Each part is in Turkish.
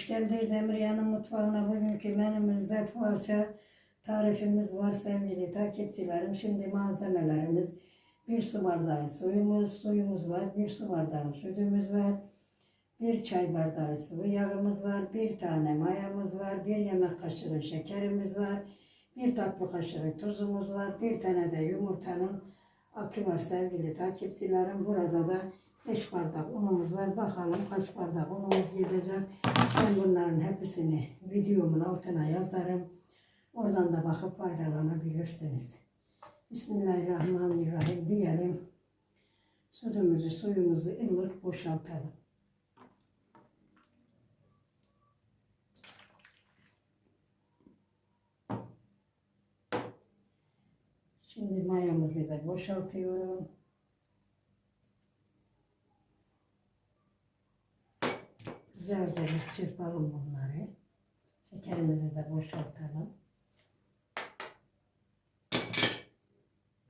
Hoş geldiniz Emriye'nin mutfağına. Bugünkü menümüzde poğaça tarifimiz var sevgili takipçilerim. Şimdi malzemelerimiz bir su bardağı suyumuz, suyumuz var. Bir su bardağı sütümüz var. Bir çay bardağı sıvı yağımız var. Bir tane mayamız var. Bir yemek kaşığı şekerimiz var. Bir tatlı kaşığı tuzumuz var. Bir tane de yumurtanın akı var sevgili takipçilerim. Burada da 5 bardak unumuz var. Bakalım kaç bardak unumuz gidecek. Ben bunların hepsini videomun altına yazarım. Oradan da bakıp faydalanabilirsiniz. Bismillahirrahmanirrahim diyelim. Sütümüzü, suyumuzu ılık boşaltalım. Şimdi mayamızı da boşaltıyorum. Güzelce bir çırpalım bunları. Şekerimizi de boşaltalım.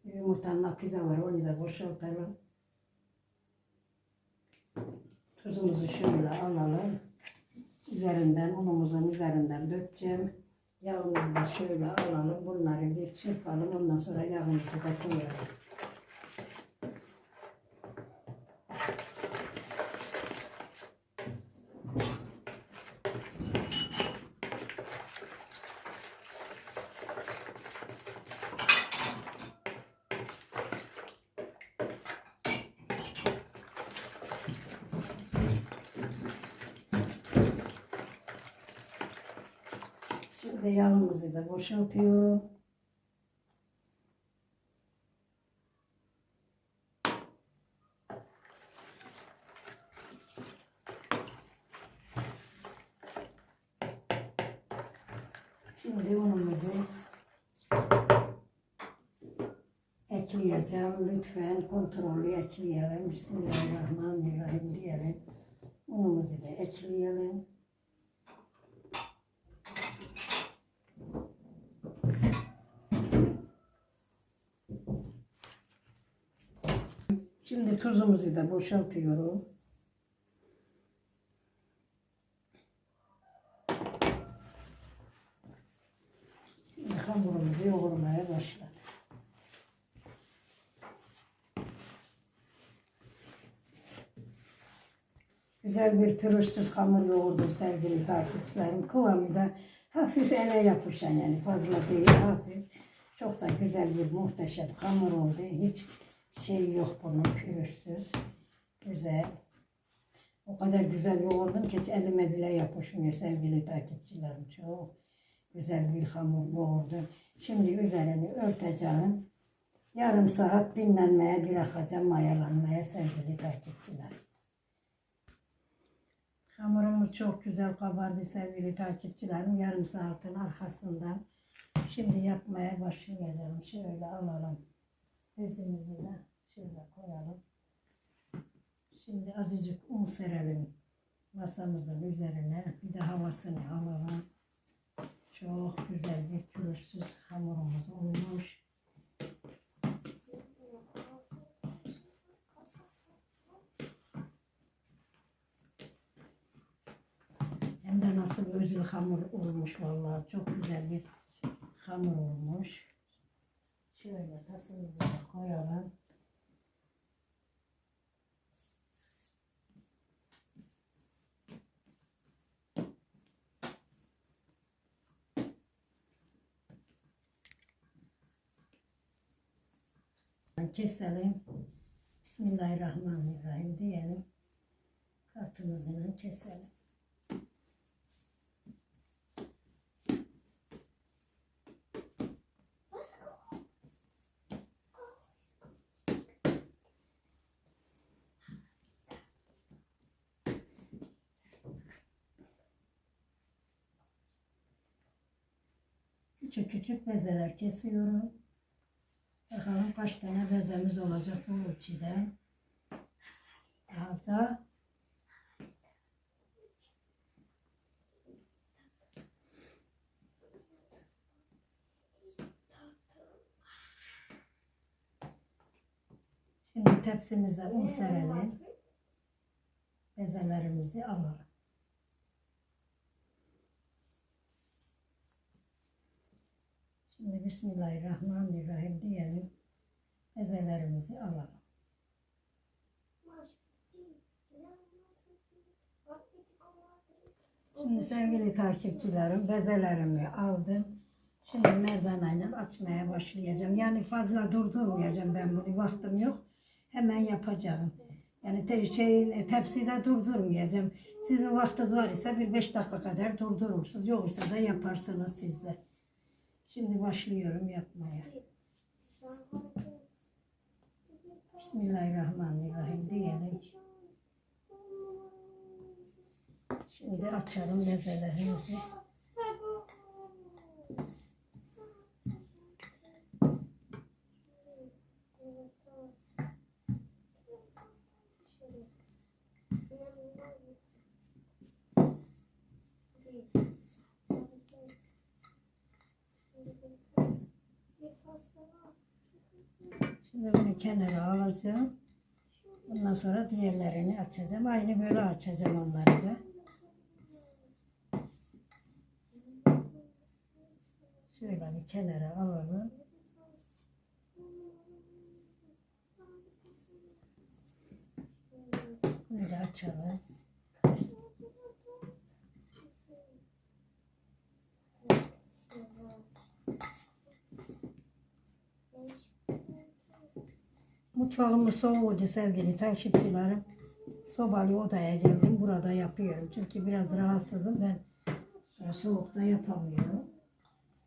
Bir Yumurtanın akı da var, onu da boşaltalım. Tuzumuzu şöyle alalım. Üzerinden, unumuzun üzerinden dökeceğim. Yağımızı da şöyle alalım. Bunları bir çırpalım. Ondan sonra yağımızı da koyalım. Şimdi yağımızı da boşaltıyorum. Şimdi unumuzu ekleyeceğim. Lütfen kontrollü ekleyelim. Bismillahirrahmanirrahim diyelim. Unumuzu da ekleyelim. Şimdi tuzumuzu da boşaltıyorum. Şimdi hamurumuzu yoğurmaya başladık. Güzel bir pürüzsüz hamur yoğurdum sevgili takipçilerim. Kıvamı da hafif ele yapışan yani fazla değil hafif. Çok da güzel bir muhteşem hamur oldu. Hiç şey yok bunun pürüzsüz. Güzel. O kadar güzel yoğurdum ki hiç elime bile yapışmıyor sevgili takipçilerim. Çok güzel bir hamur yoğurdum. Şimdi üzerini örteceğim. Yarım saat dinlenmeye bırakacağım mayalanmaya sevgili takipçiler. Hamurumuz çok güzel kabardı sevgili takipçilerim. Yarım saatin arkasından. Şimdi yapmaya başlayacağım. Şöyle alalım. Bezimizi de şöyle koyalım. Şimdi azıcık un serelim masamızın üzerine. Bir de havasını alalım. Çok güzel bir pürüzsüz hamurumuz olmuş. Hem de nasıl özel hamur olmuş vallahi. Çok güzel bir hamur olmuş. Şöyle tasımızı koyalım. Keselim. Bismillahirrahmanirrahim diyelim. Kartımızı keselim. Küçük küçük bezeler kesiyorum. Bakalım kaç tane bezemiz olacak bu ölçüde. Daha da Şimdi tepsimize un serelim. Bezelerimizi alalım. Şimdi Bismillahirrahmanirrahim diyelim. Bezelerimizi alalım. Şimdi sevgili takipçilerim bezelerimi aldım. Şimdi merdanayla açmaya başlayacağım. Yani fazla durdurmayacağım ben bunu. Vaktim yok. Hemen yapacağım. Yani te şey, tepside durdurmayacağım. Sizin vaktiniz var ise bir beş dakika kadar durdurursunuz. Yoksa da yaparsınız siz de. Şimdi başlıyorum yapmaya. Bismillahirrahmanirrahim diyelim. Şimdi açalım bezelerimizi. Şimdi bunu kenara alacağım. Ondan sonra diğerlerini açacağım. Aynı böyle açacağım onları da. Şöyle bir kenara alalım. Bunu da açalım. Mutfağımız soğudu sevgili takipçilerim. Sobalı odaya geldim. Burada yapıyorum. Çünkü biraz rahatsızım. Ben soğukta yapamıyorum.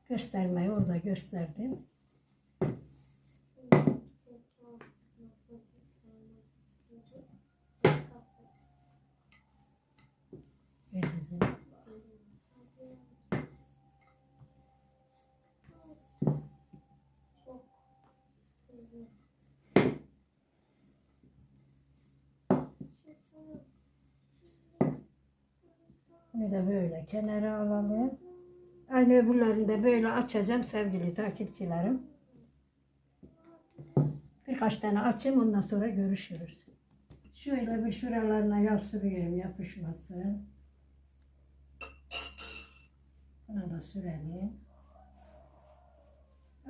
Göstermeyi orada gösterdim. Ver sizi. Bunu da böyle kenara alalım. Aynı öbürlerini de böyle açacağım sevgili takipçilerim. Birkaç tane açayım ondan sonra görüşürüz. Şöyle bir şuralarına yağ sürüyorum yapışmasın. Buna da sürelim.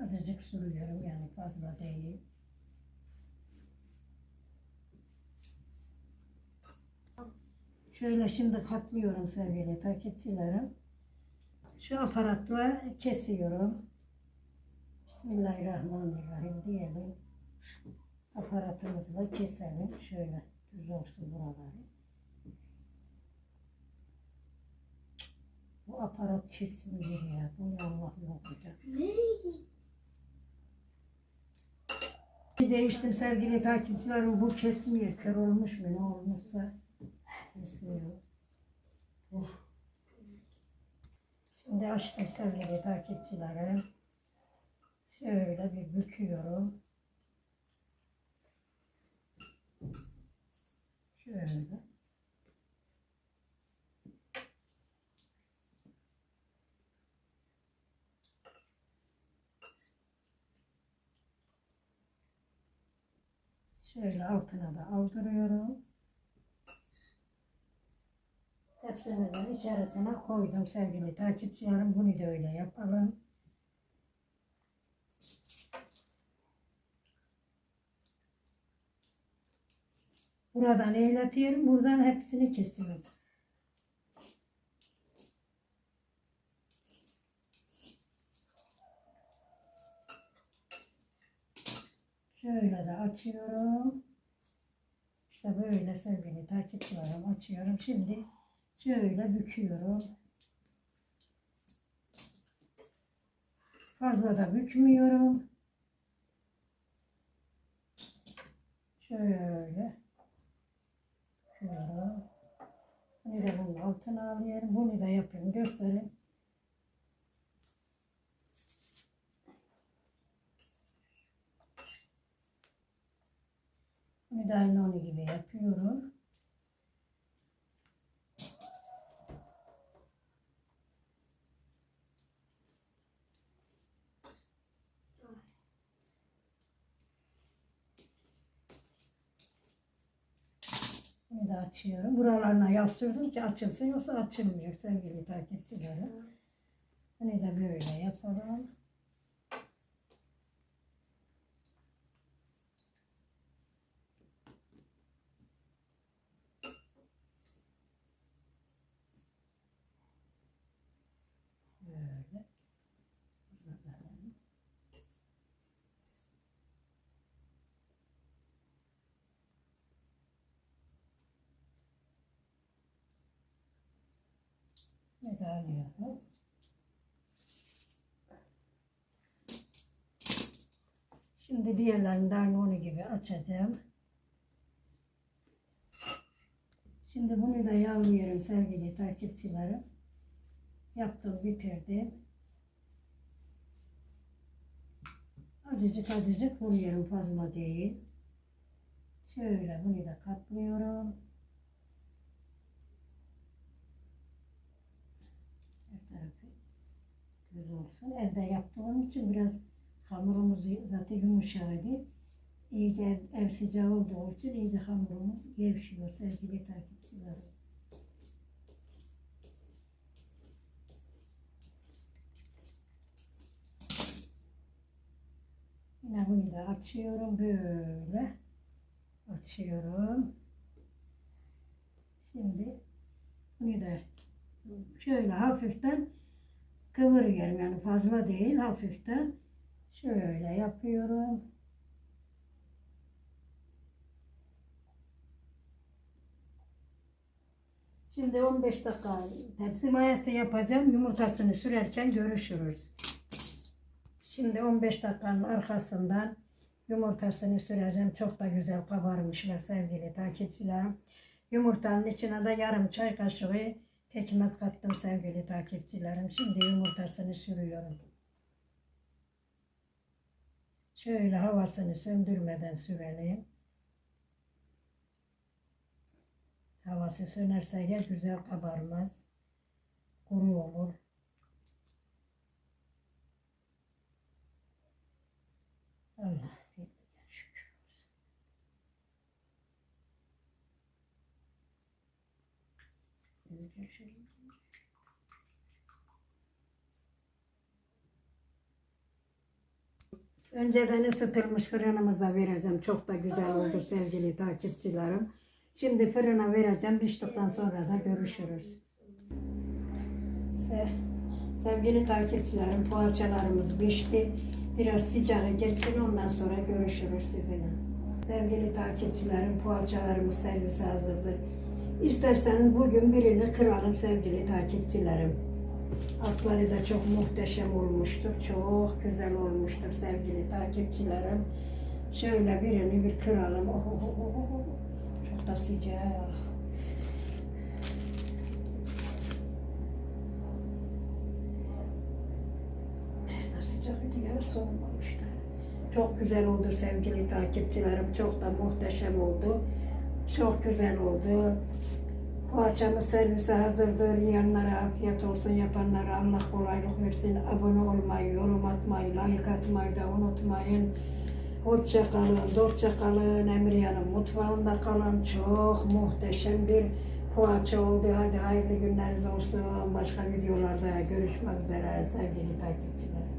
Azıcık sürüyorum yani fazla değil. Şöyle şimdi katlıyorum sevgili takipçilerim. Şu aparatla kesiyorum. Bismillahirrahmanirrahim diyelim. Aparatımızla keselim. Şöyle düz olsun buraları. Bu aparat kesmiyor ya. Bu ne Allah olacak. Değiştim sevgili takipçilerim. Bu kesmiyor. Kör olmuş mu ne olmuşsa. Şimdi açtım sevgili takipçilerim. Şöyle bir büküyorum. Şöyle. Şöyle altına da aldırıyorum. Tepsimizin içerisine koydum sevgili takipçilerim. Bunu da öyle yapalım. Buradan eğletiyorum. Buradan hepsini kesiyorum. Şöyle de açıyorum. İşte böyle sevgili takipçilerim açıyorum. Şimdi şöyle büküyorum. Fazla da bükmüyorum. Şöyle. Şöyle. Bunu da bunun altına alıyorum. Bunu da yapayım. Göstereyim. Onun gibi yapıyorum. Bunu da açıyorum. Buralarına yağ sürdüm ki açılsın yoksa açılmıyor sevgili takipçilerim. Bunu da böyle yapalım. Ne daha alıyorum. Şimdi diğerlerini onu gibi açacağım. Şimdi bunu da yağlıyorum sevgili takipçilerim. Yaptım, bitirdim. Azıcık azıcık vuruyorum fazla değil. Şöyle bunu da katlıyorum. Göz olsun. Evde yaptığım için biraz hamurumuz zaten yumuşadı. İyice ev, ev sıcağı olduğu için iyice hamurumuz gevşiyor sevgili takipçilerim. Yine bunu da açıyorum böyle. Açıyorum. Şimdi bunu da şöyle hafiften kıvırıyorum yani fazla değil hafiften şöyle yapıyorum. Şimdi 15 dakika tepsi mayası yapacağım. Yumurtasını sürerken görüşürüz. Şimdi 15 dakikanın arkasından yumurtasını süreceğim. Çok da güzel kabarmışlar sevgili takipçilerim. Yumurtanın içine de yarım çay kaşığı pekmez kattım sevgili takipçilerim. Şimdi yumurtasını sürüyorum. Şöyle havasını söndürmeden sürelim. Havası sönerse eğer güzel kabarmaz. Kuru olur. Allah bildiğine şükür olsun. Önce şöyle. Önceden ısıtılmış fırınımıza vereceğim. Çok da güzel oldu sevgili takipçilerim. Şimdi fırına vereceğim. Piştikten sonra da görüşürüz. Se- Sevgili takipçilerim poğaçalarımız pişti. Biraz sıcağı geçsin ondan sonra görüşürüz sizinle. Sevgili takipçilerim poğaçalarımız servise hazırdır. İsterseniz bugün birini kıralım sevgili takipçilerim. Altları da çok muhteşem olmuştur. Çok güzel olmuştur sevgili takipçilerim. Şöyle birini bir kıralım. Oh, oh, oh, oh, oh. Çok da sıcak. Nerede sıcak idi ya soğumamıştı. Çok güzel oldu sevgili takipçilerim. Çok da muhteşem oldu. Çok güzel oldu. Poğaçamız servise hazırdır. Yiyenlere afiyet olsun. Yapanlara Allah kolaylık versin. Abone olmayı, yorum atmayı, like atmayı da unutmayın. Hoşça kalın, dostça kalın. Emriyan'ın mutfağında kalın. Çok muhteşem bir poğaça oldu. Hadi hayırlı günleriniz olsun. Başka videolarda görüşmek üzere sevgili takipçiler.